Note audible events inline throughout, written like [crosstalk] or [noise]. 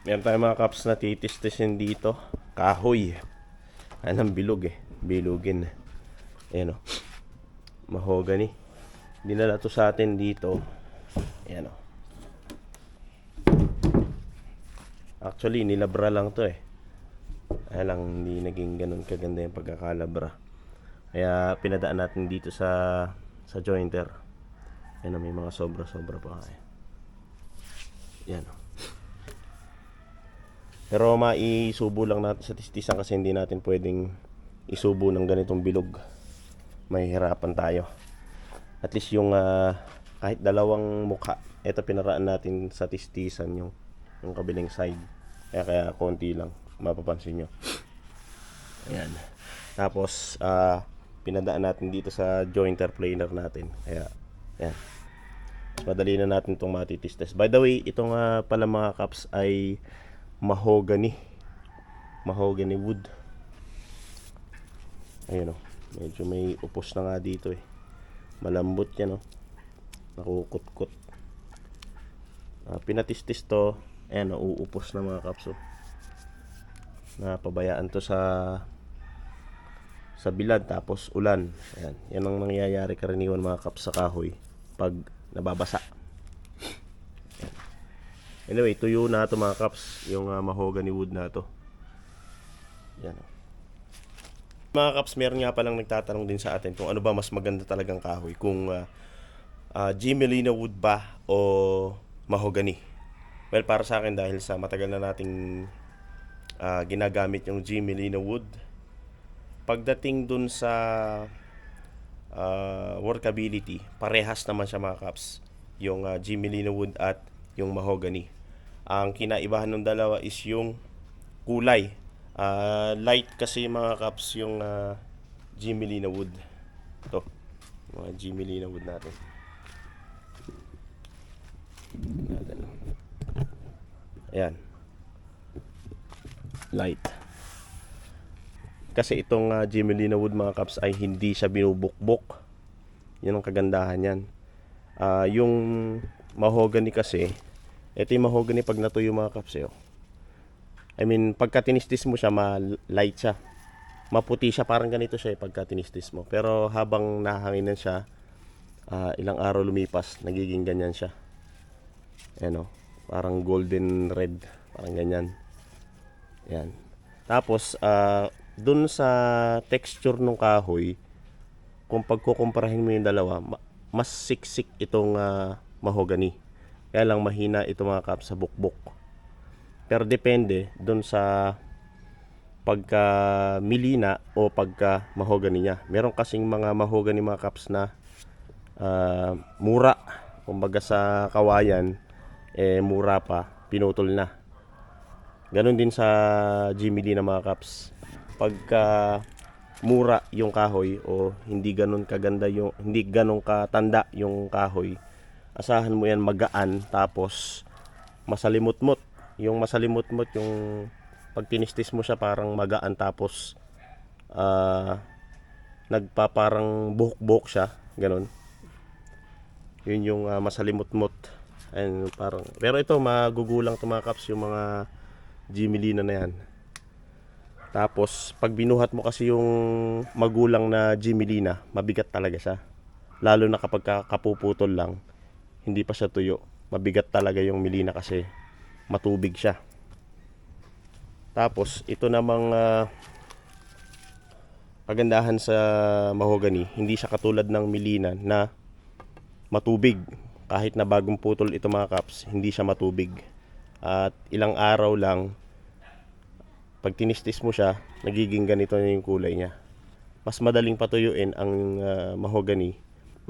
Meron tayong mga cups na titis-tisin dito. Kahoy. Anong bilog eh. Bilugin. Ayan o. Mahogany. Dinala to sa atin dito. Ayan o. Actually, nilabra lang to eh. Kaya lang hindi naging ganun kaganda yung pagkakalabra. Kaya pinadaan natin dito sa sa jointer. Ayan o, may mga sobra-sobra pa eh. Yan o. Pero maisubo lang natin sa tistisan kasi hindi natin pwedeng isubo ng ganitong bilog. Mahihirapan tayo. At least yung ah, kahit dalawang mukha, ito pinaraan natin sa tistisan yung, yung kabilang side. Kaya kaya konti lang, mapapansin nyo. Ayan. Tapos, ah, pinadaan natin dito sa jointer planer natin. Kaya, ayan. Madali na natin itong matitistes. By the way, itong ah, pala mga cups ay mahogany. Mahogany wood. Ayun o. Medyo may upos na nga dito eh. Malambot yan o. Nakukutkot. Ah, pinatistis to. Ayan o, uupos na mga cups o. Napabayaan to sa sa bilad tapos ulan. Ayan. Yan ang nangyayari karaniwan mga cups sa kahoy pag nababasa. Anyway, tuyo na ito mga kaps, yung uh, mahogany wood na ito. Yan. Mga kaps, meron nga palang nagtatanong din sa atin kung ano ba mas maganda talagang kahoy. Kung uh, uh, Gimelina wood ba o mahogany. Well, para sa akin dahil sa matagal na nating uh, ginagamit yung Gimelina wood, pagdating dun sa uh, workability, parehas naman siya mga kaps. Yung uh, Gimelina wood at yung mahogany. Ang kinaibahan ng dalawa is yung kulay. Ah, light kasi mga caps yung uh, Gimelina wood. Ito, mga Gimelina wood natin. Ayan. Light. Kasi itong uh, Gimelina wood mga caps ay hindi siya binubukbok. Yan ang kagandahan yan. Ah, yung mahogany kasi, ito yung mahogany pag natuyo mga kaps eh. oh. I mean, pagka tinistis mo siya, ma-light siya. Maputi siya, parang ganito siya eh, pagka tinistis mo. Pero habang nahanginan siya, ah, ilang araw lumipas, nagiging ganyan siya. Ayan o, parang golden red, parang ganyan. Yan. Tapos, ah, dun sa texture ng kahoy, kung pagkukumparahin mo yung dalawa, ma- mas siksik itong ah, mahogany. Kaya lang mahina ito mga kaps sa bukbok. Pero depende dun sa pagka milina o pagka mahogany niya. Meron kasing mga mahogany mga kaps na ah, mura. Kumbaga sa kawayan, eh mura pa, pinutol na. Ganon din sa Jimmy na mga kaps. Pagka mura yung kahoy o hindi ganon kaganda yung hindi ganon katanda yung kahoy asahan mo yan magaan tapos masalimot-mot yung masalimot-mot yung pag tinistis mo siya parang magaan tapos ah nagpaparang buhok-buhok siya ganon yun yung ah, masalimot-mot and parang pero ito magugulang to mga kaps yung mga Gimelina na yan. Tapos, pag binuhat mo kasi yung magulang na Gimelina, mabigat talaga siya. Lalo na kapag ka- kapuputol lang, hindi pa siya tuyo. Mabigat talaga yung Melina kasi matubig siya. Tapos, ito namang ah, kagandahan sa mahogany, hindi siya katulad ng Melina na matubig. Kahit na bagong putol ito mga kaps, hindi siya matubig. At ilang araw lang, pag tinistis mo siya, nagiging ganito na yung kulay niya. Mas madaling patuyuin ang ah, mahogany.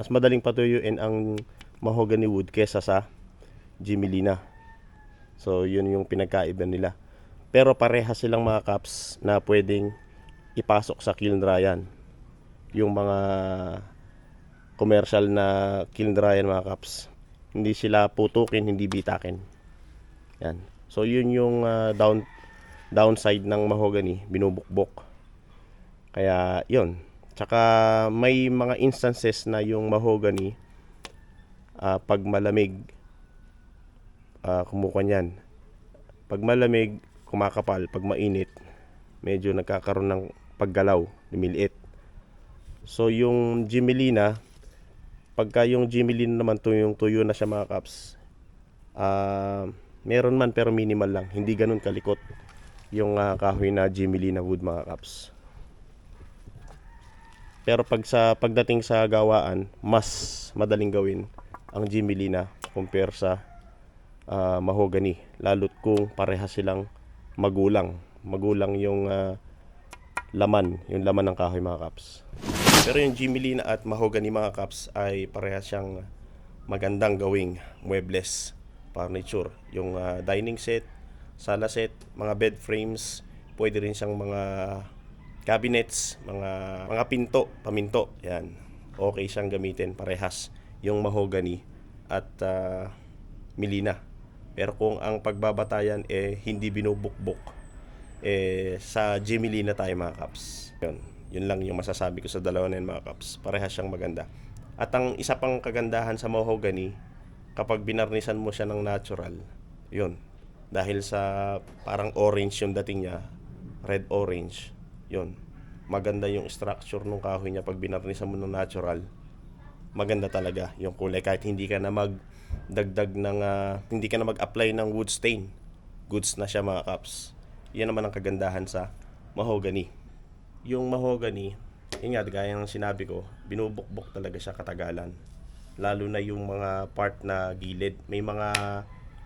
Mas madaling patuyuin ang mahogany wood kesa sa Gimelina. So, yun yung pinagkaiba nila. Pero pareha silang mga cups na pwedeng ipasok sa kiln dryan. Yung mga commercial na kiln dryan mga cups. Hindi sila putukin, hindi bitakin. Yan. So, yun yung ah, down downside ng mahogany, binubukbok. Kaya, yun. Tsaka, may mga instances na yung mahogany, ah, pag malamig, uh, kumukuha niyan. Pag malamig, kumakapal. Pag mainit, medyo nagkakaroon ng paggalaw, lumiliit. So yung Jimelina, pagka yung Jimelina naman tuyong tuyo na siya mga kaps, ah meron man pero minimal lang. Hindi ganun kalikot yung ah, kahoy na Jimelina wood mga kaps. Pero pag sa pagdating sa gawaan, mas madaling gawin ang Jimelina compare sa ah, mahogany. Lalo't kung parehas silang magulang. Magulang yung ah, laman, yung laman ng kahoy mga kaps. Pero yung Jimelina at mahogany mga kaps ay parehas siyang magandang gawing muebles, furniture. Yung ah, dining set, sala set, mga bed frames, pwede rin siyang mga cabinets, mga mga pinto, paminto. Yan. Okay siyang gamitin parehas yung mahogany at ah, milina. Pero kung ang pagbabatayan eh hindi binubukbok eh sa Jimelina tayo mga kaps. Yun. Yun lang yung masasabi ko sa dalawa na yun mga kaps. Parehas siyang maganda. At ang isa pang kagandahan sa mahogany, kapag binarnisan mo siya ng natural, yun. Dahil sa parang orange yung dating niya, red orange, yun. Maganda yung structure ng kahoy niya pag binarnisan mo ng natural. Maganda talaga yung kulay kahit hindi ka na magdagdag ng ah, hindi ka na mag-apply ng wood stain. Goods na siya mga kaps. Yan naman ang kagandahan sa mahogany. Yung mahogany, yun nga, gaya ng sinabi ko, binubukbok talaga siya katagalan. Lalo na yung mga part na gilid. May mga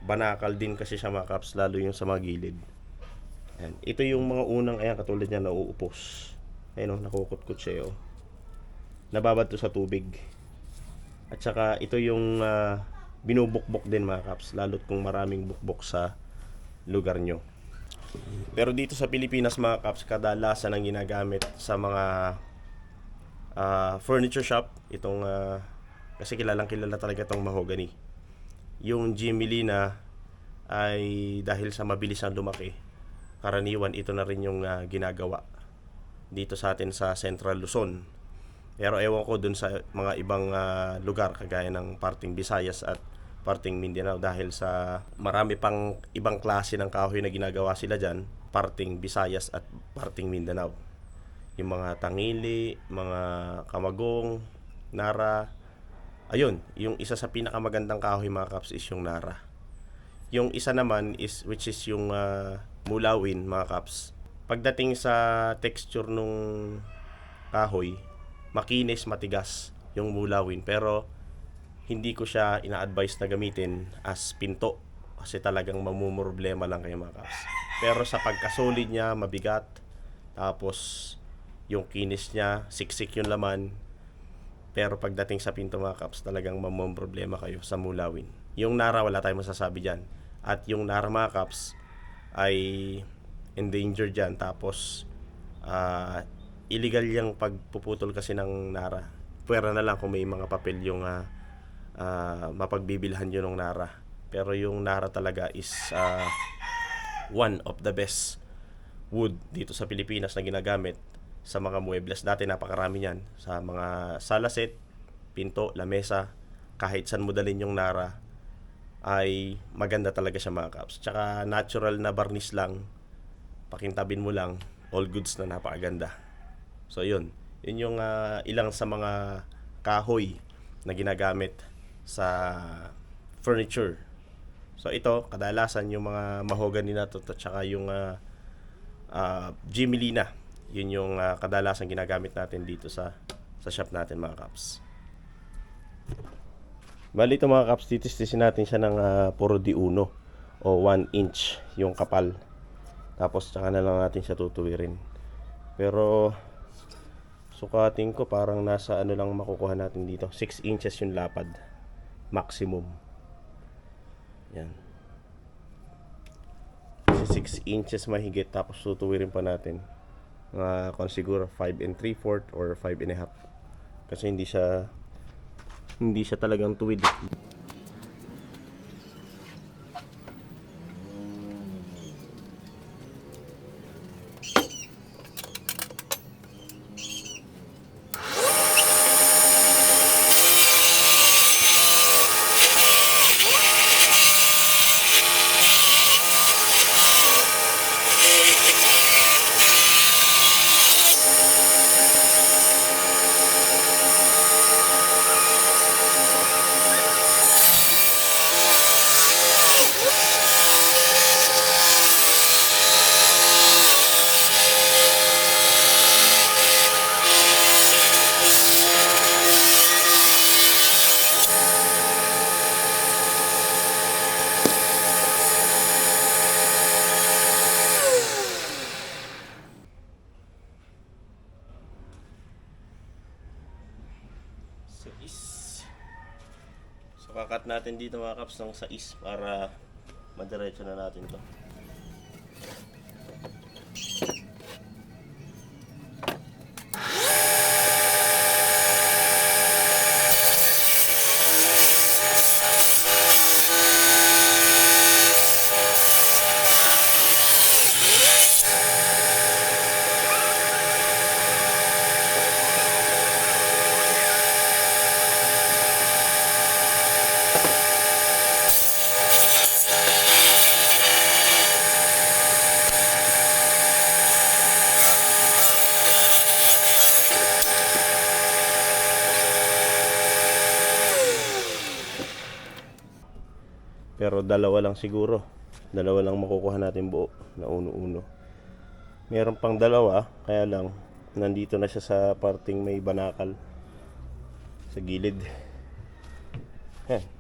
banakal din kasi siya mga kaps, lalo yung sa mga gilid. Ayan. Ito yung mga unang, ayan, katulad niya, nauupos. Ayan o, nakukutkot siya o. Nababad to sa tubig. At saka, ito yung ah, binubukbok din mga kaps, lalo't kung maraming bukbok sa lugar nyo. Pero dito sa Pilipinas mga kaps, kadalasan ang ginagamit sa mga ah, furniture shop, itong ah, kasi kilalang kilala talaga itong mahogany. Yung Jimelina ay dahil sa mabilis ang lumaki, karaniwan ito na rin yung ah, ginagawa dito sa atin sa Central Luzon. Pero ewan ko dun sa mga ibang ah, lugar kagaya ng parting Visayas at parting Mindanao dahil sa marami pang ibang klase ng kahoy na ginagawa sila dyan, parting Visayas at parting Mindanao. Yung mga tangili, mga kamagong, nara. Ayun, yung isa sa pinakamagandang kahoy mga kaps is yung nara. Yung isa naman is which is yung ah, mulawin mga kaps. Pagdating sa texture nung kahoy, makinis, matigas yung mulawin. Pero hindi ko siya ina-advise na gamitin as pinto kasi talagang mamumroblema lang kayo mga kaps. Pero sa pagkasolid niya, mabigat. Tapos yung kinis niya, siksik yung laman. Pero pagdating sa pinto mga kaps, talagang mamumroblema kayo sa mulawin. Yung nara, wala tayong masasabi dyan. At yung nara mga kaps ay endangered dyan. Tapos ah, illegal yung pagpuputol kasi ng nara. Pwera na lang kung may mga papel yung ah, ah, mapagbibilhan yun ng nara. Pero yung nara talaga is ah, one of the best wood dito sa Pilipinas na ginagamit sa mga muebles. Dati napakarami niyan sa mga sala set, pinto, lamesa, kahit saan mo dalhin yung nara ay maganda talaga siya mga kaps. Tsaka natural na barnis lang, pakintabin mo lang, all goods na napakaganda. So yun, yun yung ah, ilang sa mga kahoy na ginagamit sa furniture. So ito, kadalasan yung mga mahogany na to, at saka yung uh, Jimelina. Yun yung ah, kadalasan ginagamit natin dito sa sa shop natin mga kaps. Bali ito mga kaps, titistisin natin siya ng ah, puro di uno o 1 inch yung kapal. Tapos tsaka na lang natin siya tutuwirin. Pero sukatin ko parang nasa ano lang makukuha natin dito. 6 inches yung lapad. Maximum. Yan. Kasi 6 inches mahigit tapos tutuwirin pa natin. Mga kung siguro 5 and 3 4 or 5 and a half. Kasi hindi siya hindi siya talagang tuwid. Cut natin dito mga kaps ng sais para madiretso na natin to. Pero dalawa lang siguro. Dalawa lang makukuha natin buo na uno-uno. Meron pang dalawa, kaya lang nandito na siya sa parting may banakal sa gilid. Yan.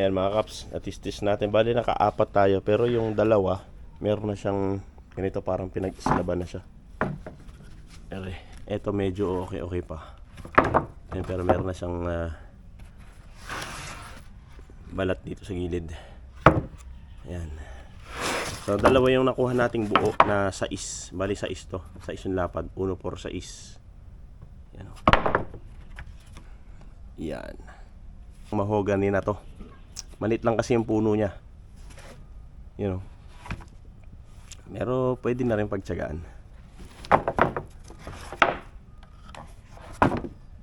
Ayan mga kaps, natistis natin. Bali nakaapat tayo pero yung dalawa, meron na siyang ganito parang pinag-islaban na siya. Ere, eto medyo okay okay pa. Ayan, pero meron na siyang ah, balat dito sa gilid. Ayan. So dalawa yung nakuha nating buo na sais. Bali sais to. Sais yung lapad. Uno por sais. Yan o. Yan. Mahogany na to. Malit lang kasi yung puno niya. You know. Pero pwede na rin pagtsagaan.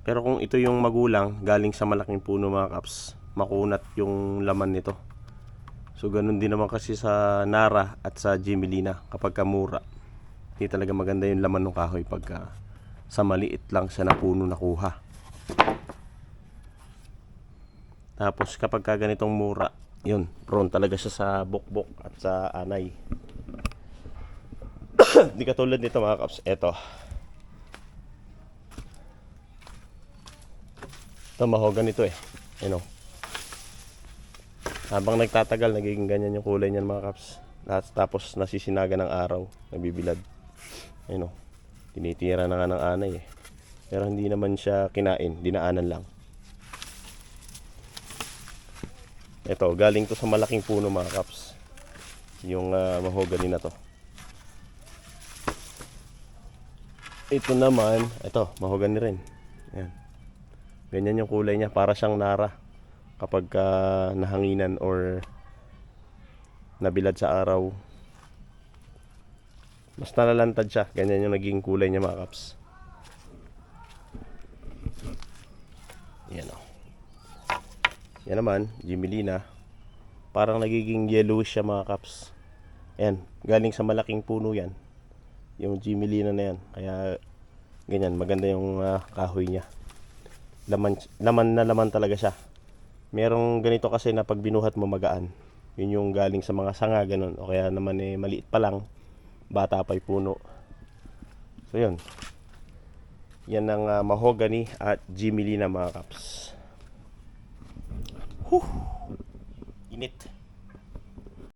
Pero kung ito yung magulang, galing sa malaking puno mga kaps, makunat yung laman nito. So ganun din naman kasi sa Nara at sa Jimelina kapag kamura. Hindi talaga maganda yung laman ng kahoy pagka sa maliit lang siya na puno nakuha. Tapos kapag ka ganitong mura, yun, prone talaga siya sa bukbok at sa anay. [coughs] Hindi katulad nito mga kaps. Eto. Ito mahogan nito eh. You know. Habang nagtatagal, nagiging ganyan yung kulay niyan mga kaps. Tapos nasisinaga ng araw, nabibilad. Ayun o. Tinitira na nga ng anay eh. Pero hindi naman siya kinain, dinaanan lang. Ito, galing to sa malaking puno mga kaps. Yung uh, mahogany na to. Ito naman, ito, mahogany rin. Yan. Ganyan yung kulay niya, para siyang nara kapag ka nahanginan or nabilad sa araw. Mas nalalantad siya, ganyan yung naging kulay niya mga kaps. Yan o. Yan naman, Jimelina. Parang nagiging yellowish siya mga kaps. Yan, galing sa malaking puno yan. Yung Jimelina na yan. Kaya ganyan, maganda yung ah, kahoy niya. Laman, laman na laman talaga siya. Merong ganito kasi na pag binuhat mo magaan. Yun yung galing sa mga sanga ganun. O kaya naman eh maliit pa lang. Bata pa'y puno. So yun. Yan ang ah, mahogany at Jimelina mga kaps. Huh. Init.